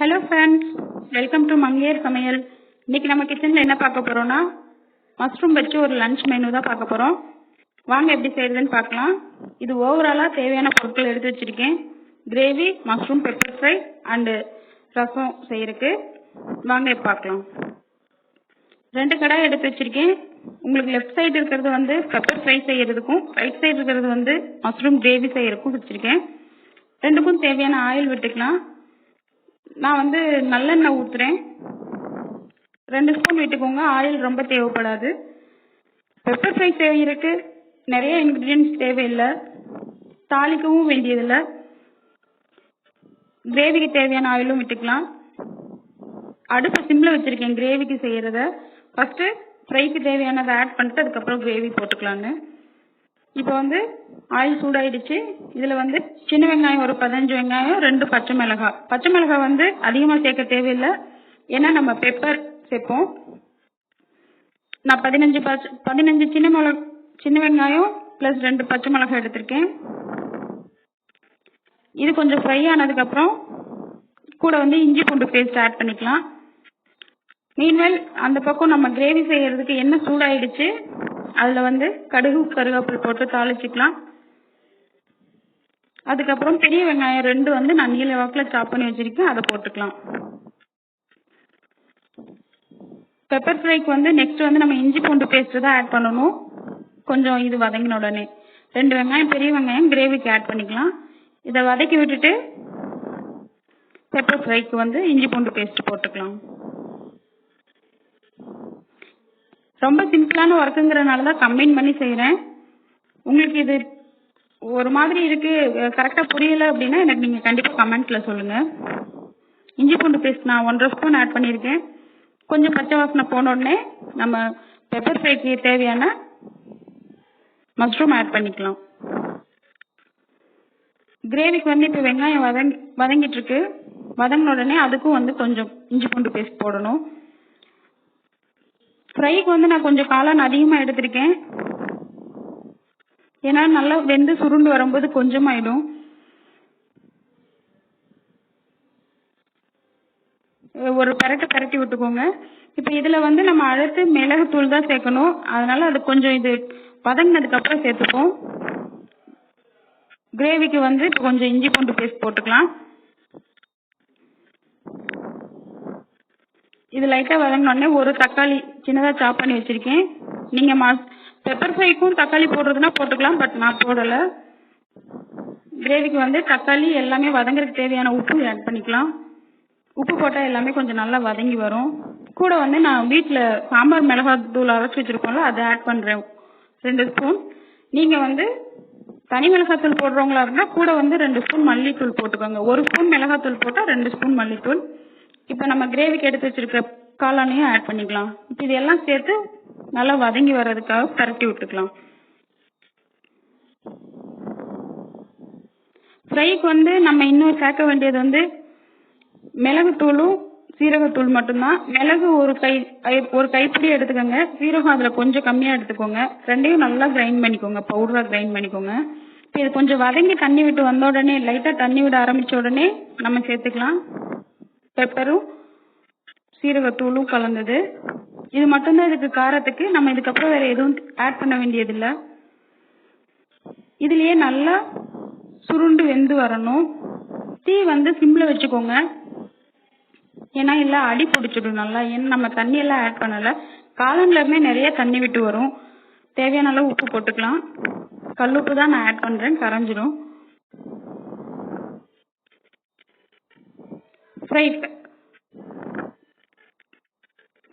Hello friends welcome to மங்கையர் சமையல் இன்னைக்கு நம்ம கிச்சனில் என்ன பார்க்க போறோம்னா மஷ்ரூம் வச்சு ஒரு லஞ்ச் மெனு தான் பார்க்க போறோம். வாங்க எப்படி செய்யறதுன்னு பார்க்கலாம். இது ஓவராலாக தேவையான பொருட்கள் எடுத்து வச்சிருக்கேன். Gravy mushroom pepper fry and rasam செய்யறதுக்கு. வாங்க பார்க்கலாம். ரெண்டு கடாய் எடுத்து வச்சிருக்கேன். உங்களுக்கு லெஃப்ட் சைடு இருக்கிறது வந்து பெப்பர் ஃப்ரை செய்யறதுக்கும் ரைட் சைடு இருக்கிறது வந்து மஷ்ரூம் கிரேவி செய்யறதுக்கும் வச்சிருக்கேன். ரெண்டுக்கும் தேவையான ஆயில் விட்டுக்கலாம். நான் வந்து நல்லெண்ணெய் ஊத்துறேன். ரெண்டு ஸ்பூன் விட்டுக்கோங்க. ஆயில் ரொம்ப தேவைப்படாது. பெப்பர் ஃப்ரை செய்யறதுக்கு நிறைய இன்க்ரீடியன்ஸ் தேவையில்லை. தாளிக்கவும் வேண்டியதில்லை. கிரேவிக்கு தேவையான ஆயிலும் விட்டுக்கலாம். அடுப்பு சிம்மில் வச்சுருக்கேன். கிரேவிக்கு செய்கிறத ஃபஸ்ட்டு ஃப்ரைக்கு தேவையானதை ஆட் பண்ணிட்டு அதுக்கப்புறம் கிரேவி போட்டுக்கலாங்க இப்போ வந்து ஆயில் சூடாயிடுச்சு. இதுல வந்து சின்ன வெங்காயம் ஒரு பதினஞ்சு வெங்காயம் ரெண்டு பச்சை மிளகாய். பச்சை மிளகாய் வந்து அதிகமா சேர்க்க தேவையில்லை. ஏன்னா நம்ம பெப்பர் சேர்ப்போம். நான் பதினஞ்சு பச்சை பதினஞ்சு சின்ன மிளகா சின்ன வெங்காயம் ப்ளஸ் ரெண்டு பச்சை மிளகாய் எடுத்திருக்கேன். இது கொஞ்சம் ஃப்ரை ஆனதுக்கு அப்புறம் கூட வந்து இஞ்சி பூண்டு பேஸ்ட் ஆட் பண்ணிக்கலாம். மீன்வெல் அந்த பக்கம் நம்ம கிரேவி செய்யறதுக்கு என்ன சூடாயிடுச்சு? அதுல வந்து கடுகு கருவேப்பில் போட்டு தாளிச்சுக்கலாம். அதுக்கப்புறம் பெரிய வெங்காயம் ரெண்டு வந்து நான் நீல வாக்குல சாப் பண்ணி வச்சிருக்கேன். அதை போட்டுக்கலாம். பெப்பர் ஃப்ரைக்கு வந்து நெக்ஸ்ட் வந்து நம்ம இஞ்சி பூண்டு பேஸ்ட் தான் ஆட் பண்ணணும். கொஞ்சம் இது வதங்கின உடனே. ரெண்டு வெங்காயம் பெரிய வெங்காயம் கிரேவிக்கு ஆட் பண்ணிக்கலாம். இதை வதக்கி விட்டுட்டு பெப்பர் ஃப்ரைக்கு வந்து இஞ்சி பூண்டு பேஸ்ட் போட்டுக்கலாம். ரொம்ப சிம்பிளான ஒர்க்குங்கிறனால தான் கம்பைன் பண்ணி செய்கிறேன் உங்களுக்கு இது ஒரு மாதிரி இருக்கு கரெக்டாக புரியல அப்படின்னா எனக்கு நீங்கள் கண்டிப்பாக கமெண்ட்டில் சொல்லுங்கள் இஞ்சி பூண்டு பேஸ்ட் நான் ஒன்றரை ஸ்பூன் ஆட் பண்ணியிருக்கேன். கொஞ்சம் பச்சை வாசனை போன உடனே நம்ம பெப்பர் ஃப்ரைக்கு தேவையான மஷ்ரூம் ஆட் பண்ணிக்கலாம். கிரேவிக்கு வந்து இப்போ வெங்காயம் வதங்கி வதங்கிட்டு இருக்கு. வதங்கின உடனே அதுக்கும் வந்து கொஞ்சம் இஞ்சி பூண்டு பேஸ்ட் போடணும். ஃப்ரைக்கு வந்து நான் கொஞ்சம் காளான் அதிகமாக எடுத்திருக்கேன். ஏன்னா நல்லா வெந்து சுருண்டு வரும்போது கொஞ்சமாயிடும். ஒரு பரட்டு பரட்டி விட்டுக்கோங்க. இப்போ இதில் வந்து நம்ம அழுத்து மிளகுத்தூள் தான் சேர்க்கணும். அதனால அது கொஞ்சம் இது பதங்கினதுக்கப்புறம் சேர்த்துக்கும் சேர்த்துப்போம். கிரேவிக்கு வந்து இப்போ கொஞ்சம் இஞ்சி பூண்டு பேஸ்ட் போட்டுக்கலாம். இது லைட்டாக வதங்கினோடனே ஒரு தக்காளி சின்னதாக சாப் பண்ணி வச்சுருக்கேன். நீங்கள் மா பெப்பர் ஃப்ரைக்கும் தக்காளி போடுறதுனா போட்டுக்கலாம் பட் நான் போடலை. கிரேவிக்கு வந்து தக்காளி எல்லாமே வதங்குறதுக்கு தேவையான உப்பு ஆட் பண்ணிக்கலாம். உப்பு போட்டால் எல்லாமே கொஞ்சம் நல்லா வதங்கி வரும். கூட வந்து நான் வீட்டில் சாம்பார் மிளகாய் தூள் அரைச்சி வச்சுருக்கோம்ல அதை ஆட் பண்ணுறேன் ரெண்டு ஸ்பூன் நீங்கள் வந்து தனி மிளகாத்தூள் போடுறவங்களா இருந்தால் கூட வந்து ரெண்டு ஸ்பூன் மல்லித்தூள் போட்டுக்கோங்க. ஒரு ஸ்பூன் மிளகாத்தூள் போட்டால் ரெண்டு ஸ்பூன் மல்லித்தூள். இப்போ நம்ம கிரேவிக்கு எடுத்து வச்சிருக்க காளானையும் ஆட் பண்ணிக்கலாம். இப்போ இதெல்லாம் சேர்த்து நல்லா வதங்கி வர்றதுக்காக பரட்டி விட்டுக்கலாம். ஃப்ரைக்கு வந்து நம்ம இன்னும் சேர்க்க வேண்டியது வந்து மிளகுத்தூளும் சீரகத்தூள் மட்டும்தான். மிளகு ஒரு கை ஒரு கைப்பிடி எடுத்துக்கோங்க. சீரகம் அதில் கொஞ்சம் கம்மியாக எடுத்துக்கோங்க. ரெண்டையும் நல்லா கிரைண்ட் பண்ணிக்கோங்க. பவுடராக கிரைண்ட் பண்ணிக்கோங்க. இப்போ இது கொஞ்சம் வதங்கி தண்ணி விட்டு வந்த உடனே லைட்டாக தண்ணி விட ஆரம்பித்த உடனே நம்ம சேர்த்துக்கலாம். பெப்பரும் சீரகத்தூளும் கலந்தது. இது மட்டும்தான் இதுக்கு காரத்துக்கு. நம்ம இதுக்கப்புறம் வேற எதுவும் ஆட் பண்ண வேண்டியதில்லை. இதுலயே நல்லா சுருண்டு வெந்து வரணும். தீ வந்து சிம்ல வச்சுக்கோங்க. ஏன்னா இல்ல அடி பிடிச்சிடும் நல்லா. ஏன்னா நம்ம தண்ணி எல்லாம் ஆட் பண்ணல. காளான்ல நிறைய தண்ணி விட்டு வரும். தேவையான அளவு உப்பு போட்டுக்கலாம். கல்லுப்பு தான் நான் ஆட் பண்றேன். கரைஞ்சிடும் ஃப்ரை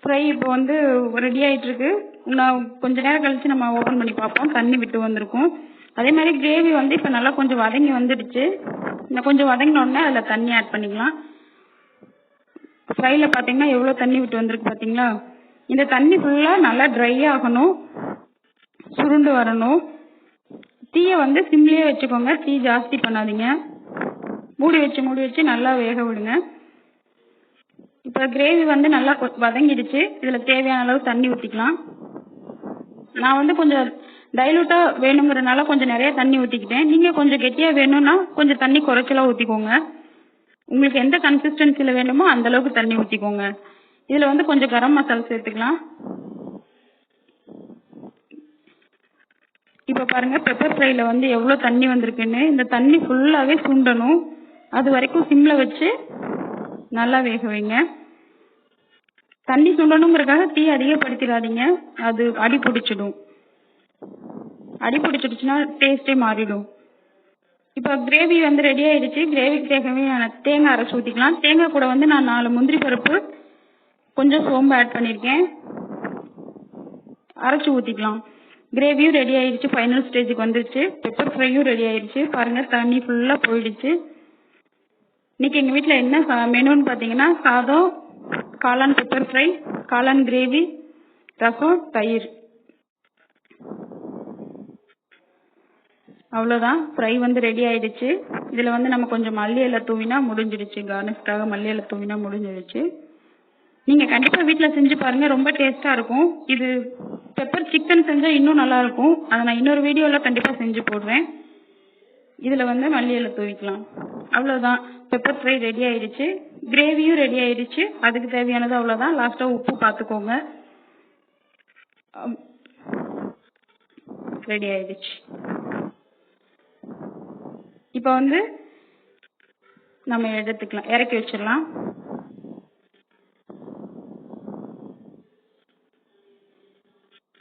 ஃப்ரை இப்போ வந்து ரெடி ஆயிட்டு இருக்கு நான் கொஞ்ச நேரம் கழிச்சு நம்ம ஓபன் பண்ணி பார்ப்போம். தண்ணி விட்டு வந்திருக்கும். அதே மாதிரி கிரேவி வந்து இப்போ நல்லா கொஞ்சம் வதங்கி வந்துடுச்சு. இன்னும் கொஞ்சம் வதங்கினோடனே அதில் தண்ணி ஆட் பண்ணிக்கலாம். ஃப்ரைல பார்த்தீங்கன்னா எவ்வளோ தண்ணி விட்டு வந்திருக்கு பார்த்தீங்களா இந்த தண்ணி ஃபுல்லாக நல்லா ட்ரை ஆகணும். சுருண்டு வரணும். தீயை வந்து சிம்லேயே வச்சுக்கோங்க. தீ ஜாஸ்தி பண்ணாதீங்க. மூடி வச்சு மூடி வச்சு நல்லா வேக விடுங்க. இப்போ கிரேவி வந்து நல்லா வதங்கிடுச்சு. இதில் தேவையான அளவு தண்ணி ஊற்றிக்கலாம் நான் வந்து கொஞ்சம் டைலூட்டாக வேணுங்கிறனால கொஞ்சம் நிறைய தண்ணி ஊற்றிக்கிட்டேன் நீங்கள் கொஞ்சம் கெட்டியாக வேணும்னா கொஞ்சம் தண்ணி குறைச்சலா ஊற்றிக்கோங்க உங்களுக்கு எந்த கன்சிஸ்டன்சியில் வேணுமோ அந்த அளவுக்கு தண்ணி ஊற்றிக்கோங்க இதில் வந்து கொஞ்சம் கரம் மசாலா சேர்த்துக்கலாம். இப்போ பாருங்க பெப்பர் ஃப்ரைல வந்து எவ்வளோ தண்ணி வந்திருக்குன்னு. இந்த தண்ணி ஃபுல்லாகவே சுண்டணும். அது வரைக்கும் சிம்மில் வச்சு நல்லா வேக வைங்க. தண்ணி சுண்டணுங்கிறக்காக தீ அதிகப்படுத்திடாதீங்க. அது அடி பிடிச்சிடும். அடி பிடிச்சிடுச்சுன்னா டேஸ்ட்டே மாறிடும். இப்போ கிரேவி வந்து ரெடி ஆயிடுச்சு. கிரேவிக்கு தேவையான தேங்காய் அரைச்சி ஊற்றிக்கலாம் தேங்காய் கூட வந்து நான் நாலு முந்திரி பருப்பு கொஞ்சம் சோம்பு ஆட் பண்ணியிருக்கேன் அரைச்சி ஊற்றிக்கலாம் கிரேவியும் ரெடி ஆயிடுச்சு. ஃபைனல் ஸ்டேஜுக்கு வந்துருச்சு. பெப்பர் ஃப்ரையும் ரெடி ஆயிடுச்சு. பாருங்க தண்ணி ஃபுல்லாக போயிடுச்சு. இன்னைக்கு எங்கள் வீட்டில் என்ன சா- மெனுன்னு பார்த்தீங்கன்னா சாதம் காளான் பெப்பர் ஃப்ரை காளான் கிரேவி ரசம் தயிர். அவ்வளோதான் ஃப்ரை வந்து ரெடி ஆயிடுச்சு. இதில் வந்து நம்ம கொஞ்சம் மல்லி இலை தூவினா முடிஞ்சிடுச்சு கார்னிஷ்காக மல்லி இலை தூவினா முடிஞ்சிடுச்சு. நீங்கள் கண்டிப்பாக வீட்டில் செஞ்சு பாருங்கள் ரொம்ப டேஸ்ட்டாக இருக்கும். இது பெப்பர் சிக்கன் செஞ்சால் இன்னும் நல்லாயிருக்கும். அதை நான் இன்னொரு வீடியோவில் கண்டிப்பாக செஞ்சு போடுவேன் இதில் வந்து மல்லி இலை தூவிக்கலாம். அவ்வளோதான் பெப்பர் ஃப்ரை ரெடி ஆயிடுச்சு. கிரேவியும் ரெடி ஆயிடுச்சு. அதுக்கு தேவையானது அவ்வளோதான் லாஸ்ட்டாக உப்பு பார்த்துக்கோங்க ரெடி ஆயிடுச்சு. இப்போ வந்து நம்ம எடுத்துக்கலாம். இறக்கி வச்சிடலாம்.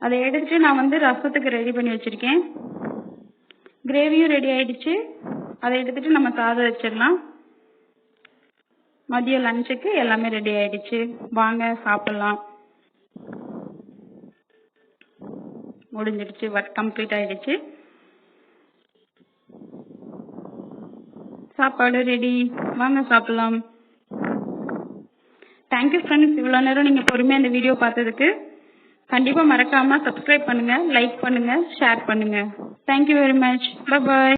அதை எடுத்துட்டு நான் வந்து ரசத்துக்கு ரெடி பண்ணி வச்சிருக்கேன். கிரேவியும் ரெடி ஆயிடுச்சு. அதை எடுத்துட்டு நம்ம சாதம் வச்சிடலாம். மதியம் லஞ்சுக்கு எல்லாமே ரெடி ஆயிடுச்சு. வாங்க சாப்பிடலாம். முடிஞ்சிடுச்சு ஒர்க் கம்ப்ளீட் ஆயிடுச்சு. சாப்பாடு ரெடி வாங்க சாப்பிடலாம். தேங்க்யூ ஃப்ரெண்ட்ஸ் இவ்வளோ நேரம் நீங்கள் பொறுமையாக இந்த வீடியோ பார்த்ததுக்கு கண்டிப்பாக மறக்காமல் சப்ஸ்கிரைப் பண்ணுங்கள் லைக் பண்ணுங்கள் ஷேர் பண்ணுங்கள் thank you very much bye bye